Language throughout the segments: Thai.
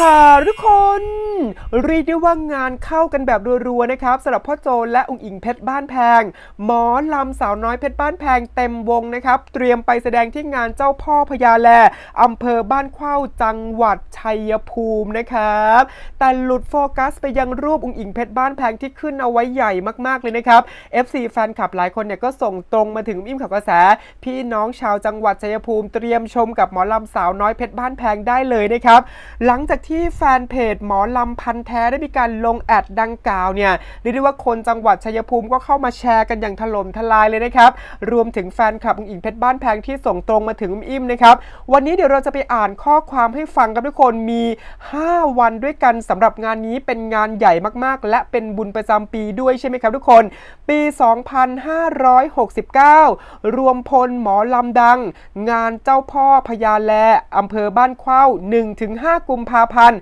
ค่ะทุกคนเรียกได้ว่างานเข้ากันแบบรัวๆนะครับสำหรับพ่อโจและองค์อิงเพชรบ้านแพง หมอลำสาวน้อยเพชรบ้านแพงเต็มวงนะครับ เตรียมไปแสดงที่งานเจ้าพ่อพญาแลอำเภอบ้านเข้าจังหวัดชัยภูมินะครับ แต่หลุดโฟกัสไปยังรูปองค์อิงเพชรบ้านแพงที่ขึ้นเอาไว้ใหญ่มากๆเลยนะครับ FC แฟนคลับหลายคนเนี่ยก็ส่งตรงมาถึงอิ่มข่าวกระแส พี่น้องชาวจังหวัดชัยภูมิ เตรียมชมกับหมอลำสาวน้อยเพชรบ้านแพงได้เลยนะครับ หลังจากที่ที่แฟนเพจหมอลำพันธ์แท้ได้มีการลงแอดดังกล่าวเนี่ยเรียกได้ว่าคนจังหวัดชัยภูมิก็เข้ามาแชร์กันอย่างถล่มทลายเลยนะครับรวมถึงแฟนคลับองค์อิงเพชรบ้านแพงที่ส่งตรงมาถึงอิ่มนะครับวันนี้เดี๋ยวเราจะไปอ่านข้อความให้ฟังกันทุกคนมี 5 วันด้วยกันสำหรับงานนี้เป็นงานใหญ่มากๆ และเป็นบุญประจำปีด้วยใช่ไหมครับทุกคน ปี 2569 รวมพลหมอลำดัง งานเจ้าพ่อพญาแลอำเภอบ้านเข้า 1-5 กุมภาพันธ์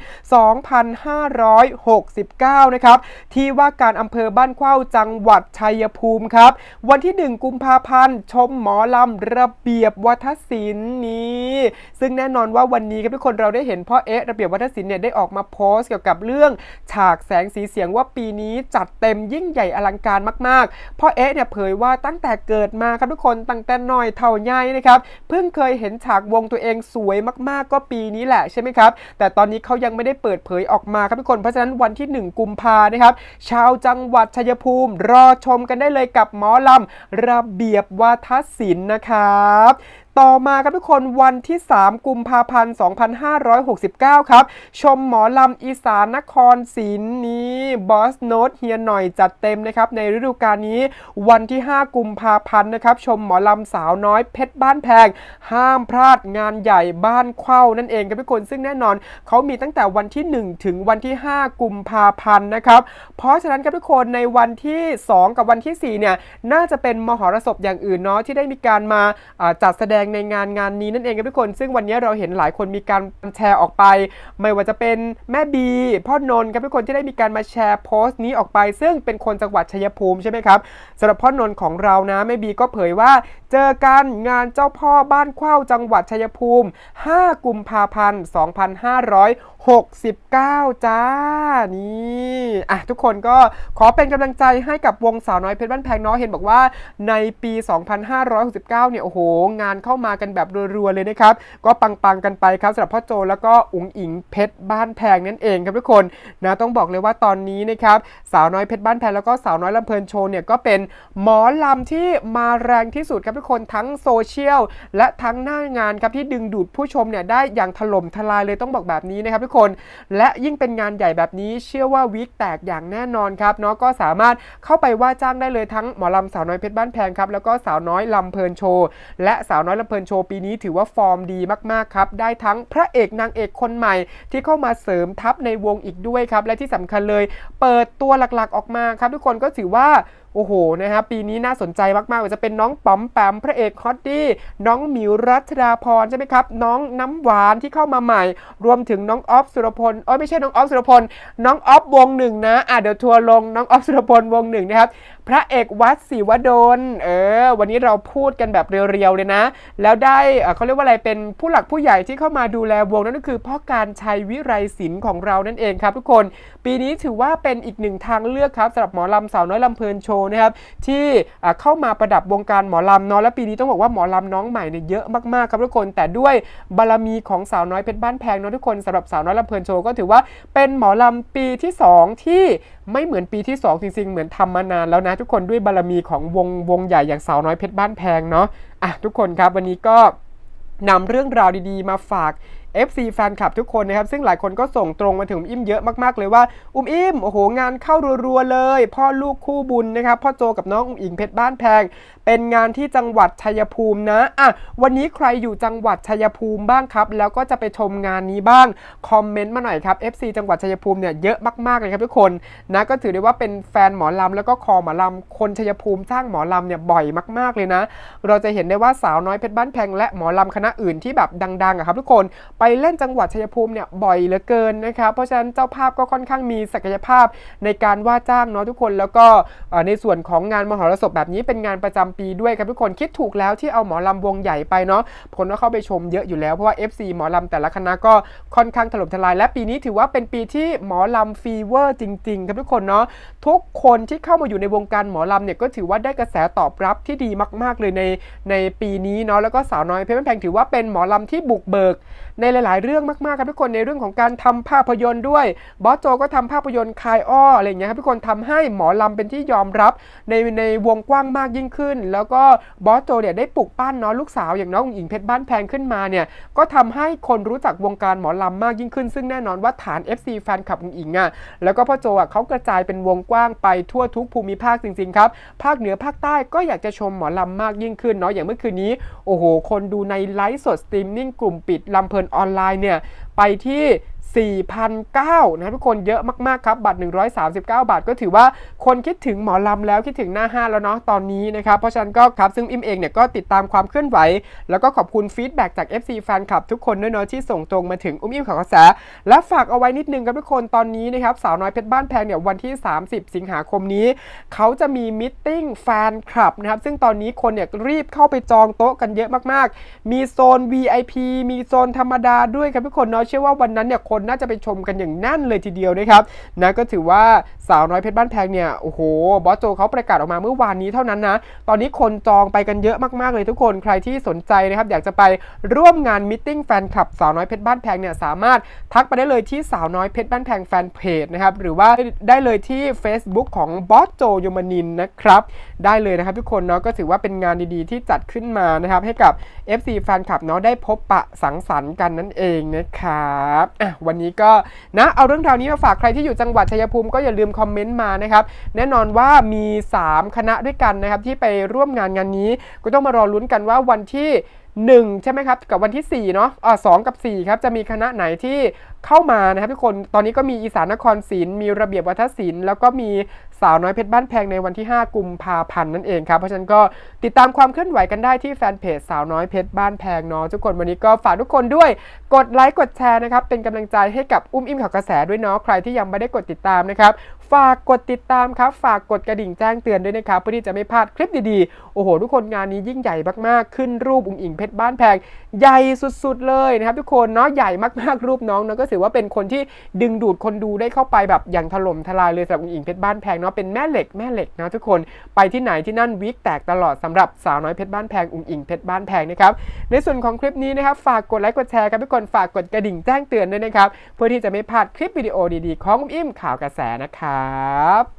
2569 นะครับ ที่ว่าการอำเภอบ้านเข้าจังหวัดชัยภูมิครับ วันที่ 1 กุมภาพันธ์ ชมหมอลำระเบียบวัฒศิลป์นี้ ซึ่งแน่นอนว่าวันนี้ครับทุกคนเราได้เห็นพ่อเอ๊ะระเบียบวัฒศิลป์เนี่ยได้ออกมาโพสต์เกี่ยวกับเรื่องฉากแสงสีเสียงว่าปีนี้จัดเต็มยิ่งใหญ่อลังการมากๆ พ่อเอ๊ะเนี่ยเผยว่าตั้งแต่เกิดมาครับทุกคนตั้งแต่น้อยเท่าใหญ่นะครับ เพิ่งเคยเห็นฉากวงตัวเองสวยมากๆ ก็ปีนี้แหละใช่ไหมครับ แต่ตอนนี้เขายังไม่ได้เปิดเผยออกมาครับทุกคน เพราะฉะนั้นวันที่ 1 กุมภานะครับ ชาวจังหวัดชัยภูมิ รอชมกันได้เลยกับหมอลำระเบียบวาทศิลป์นะครับต่อมาครับทุกคนวันที่ 3 กุมภาพันธ์ 2569 ครับ ชมหมอลำอีสานนครศรีนี้บอสโนตเฮียหน่อยจัดเต็มนะครับ ในฤดูกาลนี้วันที่ 5 กุมภาพันธ์นะครับ ชมหมอลำสาวน้อยเพชรบ้านแพง ห้ามพลาดงานใหญ่บ้านเข้านั่นเองครับทุกคนซึ่งแน่นอนเขามีตั้งแต่วันที่ 1 ถึงวันที่ 5 กุมภาพันธ์นะครับ เพราะฉะนั้นครับทุกคนในวันที่ 2 กับวันที่ 4 เนี่ยน่าจะเป็นมหรสพอย่างอื่นเนาะที่ได้มีการมาอ่าจัดแสดงในงานงานนี้นั่นเองครับทุกคน ซึ่งวันนี้เราเห็นหลายคนมีการแชร์ออกไป ไม่ว่าจะเป็นแม่บีพ่อนนท์ครับทุกคนที่ได้มีการมาแชร์โพสต์นี้ออกไป ซึ่งเป็นคนจังหวัดชัยภูมิใช่ไหมครับสำหรับพ่อนนท์ของเรานะแม่บีก็เผยว่า เจอกันงานเจ้าพ่อบ้านเข้าจังหวัดชัยภูมิ 5 กุมภาพันธ์2569 จ้า นี่อะทุกคนก็ขอเป็นกำลังใจให้กับวงสาวน้อยเพชรบ้านแพงเนาะเห็นบอกว่าในปี 2569 เนี่ย โอ้โห งานเข้ามากันแบบรัวๆเลยนะครับ ก็ปังๆกันไปครับสำหรับพ่อโจแล้วก็อุ๋งอิงเพชรบ้านแพงนั่นเองครับทุกคนนะต้องบอกเลยว่าตอนนี้นะครับสาวน้อยเพชรบ้านแพงแล้วก็สาวน้อยลำเพลินโชว์เนี่ยก็เป็นหมอลำที่มาแรงที่สุดครับทุกคนทั้งโซเชียลและทั้งหน้างานครับที่ดึงดูดผู้ชมเนี่ยได้อย่างถล่มทลายเลยต้องบอกแบบนี้นะครับทุกคน และยิ่งเป็นงานใหญ่แบบนี้เชื่อว่าวิกแตกอย่างแน่นอนครับเนาะก็สามารถเข้าไปว่าจ้างได้เลยทั้งหมอลำสาวน้อยเพชรบ้านแพงครับแล้วก็สาวน้อยลำเพลินโชว์และสาวน้อยลำเพลินโชว์ปีนี้ถือว่าฟอร์มดีมากๆครับ ได้ทั้งพระเอกนางเอกคนใหม่ ที่เข้ามาเสริมทัพในวงอีกด้วยครับ และที่สำคัญเลย เปิดตัวหลักๆออกมาครับ ทุกคนก็ถือว่าโอ้โหนะฮะปีนี้น่าสนใจมากๆว่าจะเป็นน้องป๋อมแปมพระเอกฮอตดี้น้องหมิวรัชดาพรใช่ไหมครับ น้องน้ำหวานที่เข้ามาใหม่ รวมถึงน้องออฟสุรพลเอ้ยไม่ใช่น้องออฟสุรพล น้องออฟวงหนึ่งนะอะเดี๋ยวทัวร์ลงน้องออฟสุรพลวงหนึ่งนะครับพระเอกวัดศรีวดลเออวันนี้เราพูดกันแบบเรียวๆเลยนะ แล้วได้เอ่อเขาเรียกว่าอะไรเป็นผู้หลักผู้ใหญ่ที่เข้ามาดูแลวงนั่นก็คือพ่อการชัยวิไรศิลป์ของเรานั่นเองครับ ทุกคน ปีนี้ถือว่าเป็นอีกหนึ่งทางเลือกครับสำหรับหมอลำสาวน้อยลำเพลินโชว์นะครับที่เข้ามาประดับวงการหมอลำเนาะและปีนี้ต้องบอกว่าหมอลำน้องใหม่เนี่ยเยอะมากๆครับทุกคน แต่ด้วยบารมีของสาวน้อยเพชรบ้านแพงเนาะทุกคนสำหรับสาวน้อยลำเพลินโชว์ก็ถือว่าเป็นหมอลำปีที่สองที่ไม่เหมือนปีที่สองจริงๆ เหมือนทำมานานแล้วนะทุกคนด้วยบารมีของวงวงใหญ่อย่างสาวน้อยเพชรบ้านแพงเนาะอะทุกคนครับวันนี้ก็นำเรื่องราวดีๆ มาฝาก FC แฟนคลับทุกคนนะครับ ซึ่งหลายคนก็ส่งตรงมาถึงอุ้มอิ่มเยอะมากๆเลยว่า อุ้มอิ่มโอ้โหงานเข้ารัวๆเลย พ่อลูกคู่บุญนะครับพ่อโจกับน้องอุ้มอิงเพชรบ้านแพง เป็นงานที่จังหวัดชัยภูมินะอะวันนี้ใครอยู่จังหวัดชัยภูมิบ้างครับ แล้วก็จะไปชมงานนี้บ้างคอมเมนต์มาหน่อยครับ FC จังหวัดชัยภูมิเนี่ยเยอะมากๆเลยครับทุกคนนะก็ถือได้ว่าเป็นแฟนหมอลำแล้วก็คอหมอลำคนชัยภูมิจ้างหมอลำเนี่ยบ่อยมาก ๆเลยนะ เราจะเห็นได้ว่าสาวน้อยเพชรบ้านแพงและหมอลำคณะอื่นที่แบบดังๆอะครับทุกคนไปเล่นจังหวัดชัยภูมิเนี่ยบ่อยเหลือเกินนะครับเพราะฉะนั้นเจ้าภาพก็ค่อนข้างมีศักยภาพในการว่าจ้างเนาะทุกคนแล้วก็ในส่วนของงานมหรสพแบบนี้เป็นงานประจำปีด้วยครับทุกคนคิดถูกแล้วที่เอาหมอลำวงใหญ่ไปเนาะคนก็เข้าไปชมเยอะอยู่แล้วเพราะว่า FC หมอลำแต่ละคณะก็ค่อนข้างถล่มทลาย และปีนี้ถือว่าเป็นปีที่หมอลำฟีเวอร์จริงๆครับทุกคนเนาะทุกคนที่เข้ามาอยู่ในวงการหมอลำเนี่ยก็ถือว่าได้กระแสตอบรับที่ดีมาก ๆ เลยในในปีนี้เนาะแล้วก็สาวน้อยเพชรบ้านแพงถือว่าเป็นหมอลำที่บุกเบิกในหลาย ๆ เรื่องมากๆครับทุกคนในเรื่องของการทำภาพยนตร์ด้วยบอสโจก็ทำภาพยนตร์คายอ้ออะไรอย่างเงี้ยครับทุกคนทำให้หมอลำเป็นที่ยอมรับในในวงกว้างมากยิ่งขึ้น แล้วก็บอสโจเนี่ยได้ปลุกปั้นเนาะลูกสาวอย่างน้องหญิงเพชรบ้านแพงขึ้นมาเนี่ยก็ทำให้คนรู้จักวงการหมอลำมากยิ่งขึ้น ซึ่งแน่นอนว่าฐาน FC แฟนคลับของอิงอะแล้วก็พ่อโจอะเขากระจายเป็นวงกว้างไปทั่วทุกภูมิภาคจริง ๆ ครับ ภาคเหนือภาคใต้ก็อยากจะชมหมอลำมากยิ่งขึ้นเนาะอย่างเมื่อคืนนี้โอ้โหคนดูในไลฟ์สดสตรีมมิ่งกลุ่มปิดลำเพลินอออนไลน์เนี่ยไปที่ 4,009นะครับทุกคนเยอะมากๆครับ บัตร 139 บาท ก็ถือว่าคนคิดถึงหมอลำแล้วคิดถึงหน้าห้าแล้วเนาะตอนนี้นะครับ เพราะฉะนั้นก็ครับซึ่งอิมเองเนี่ยก็ติดตามความเคลื่อนไหว แล้วก็ขอบคุณฟีดแบ็กจาก FC แฟนคลับทุกคนด้วยเนาะที่ส่งตรงมาถึงอุ้มอิมข่าวกระแสและฝากเอาไว้นิดนึงครับทุกคนตอนนี้นะครับสาวน้อยเพชรบ้านแพงเนี่ยวันที่ 30 สิงหาคมนี้ เขาจะมีมิทติ้งแฟนคลับนะครับซึ่งตอนนี้คนเนี่ยรีบเข้าไปจองโต๊ะกันเยอะมากๆ มีโซน VIP มีโซนธรรมดาด้วยครับทุกคนเนาะเชื่อว่าวันนั้นเนี่ยคนน่าจะไปชมกันอย่างแน่นเลยทีเดียวนะครับนะก็ถือว่า สาวน้อยเพชรบ้านแพงเนี่ยโอ้โหบอสโจเขาประกาศออกมาเมื่อวานนี้เท่านั้นนะ ตอนนี้คนจองไปกันเยอะมากๆเลยทุกคนใครที่สนใจนะครับอยากจะไปร่วมงานมิทติ้งแฟนคลับสาวน้อยเพชรบ้านแพงเนี่ยสามารถทักไปได้เลยที่สาวน้อยเพชรบ้านแพงแฟนเพจนะครับหรือว่าได้เลยที่ Facebook ของบอสโจยมนินนะครับได้เลยนะครับทุกคนเนาะก็ถือว่าเป็นงานดีๆ ที่จัดขึ้นมานะครับให้กับ FC แฟนคลับเนาะได้พบปะสังสรรค์กันนั่นเองนะครับอะวันนี้ก็นะเอาเรื่องราวนี้มาฝากใครที่อยู่จังหวัดชัยภูมิก็อย่าลืมคอมเมนต์มานะครับ แน่นอนว่ามี 3 คณะด้วยกันนะครับ ที่ไปร่วมงานงานนี้ ก็ต้องมารอลุ้นกันว่าวันที่ 1 ใช่ไหมครับ กับวันที่4เนาะอ่าสกับ 4 ครับ จะมีคณะไหนที่เข้ามานะครับทุกคนตอนนี้ก็มีอีสานนครศิลป์มีระเบียบวัฒนศิลป์แล้วก็มีสาวน้อยเพชรบ้านแพงในวันที่ 5 กุมภาพันธ์นั่นเองครับเพราะฉะนั้นก็ติดตามความเคลื่อนไหวกันได้ที่แฟนเพจสาวน้อยเพชรบ้านแพงเนาะทุกคนวันนี้ก็ฝากทุกคนด้วยกดไลค์กดแชร์นะครับเป็นกำลังใจให้กับอุ้มอิ่มข่าวกระแสด้วยเนาะใครที่ยังไม่ได้กดติดตามนะครับฝากกดติดตามครับ ฝากกดกระดิ่งแจ้งเตือนด้วยนะครับเพื่อที่จะไม่พลาดคลิปดีๆ โอ้โห ทุกคนงานนี้ยิ่งใหญ่มากๆ ขึ้นรูปอุ้งอิงเพชรบ้านแพง ใหญ่สุดๆเลยนะครับทุกคนเนาะใหญ่มากๆรูปน้องเนาะก็ถือว่าเป็นคนที่ดึงดูดคนดูได้เข้าไปแบบอย่างถล่มทลายเลยสำหรับอุ้งอิงเพชรบ้านแพงเนาะเป็นแม่เหล็กแม่เหล็กนะทุกคนไปที่ไหนที่นั่นวิกแตกตลอดสำหรับสาวน้อยเพชรบ้านแพงอุ้งอิงเพชรบ้านแพงนะครับในส่วนของคลิปนี้นะครับฝากกดไลค์กดแชร์ครับทุกคนฝากกดกระดิ่งแจ้งเตือนด้วยนะครับเพื่อที่จะไม่พลาดคลิปวิดีโอดีๆ ของอุ้มอิ่มข่าวกระแสนะครับ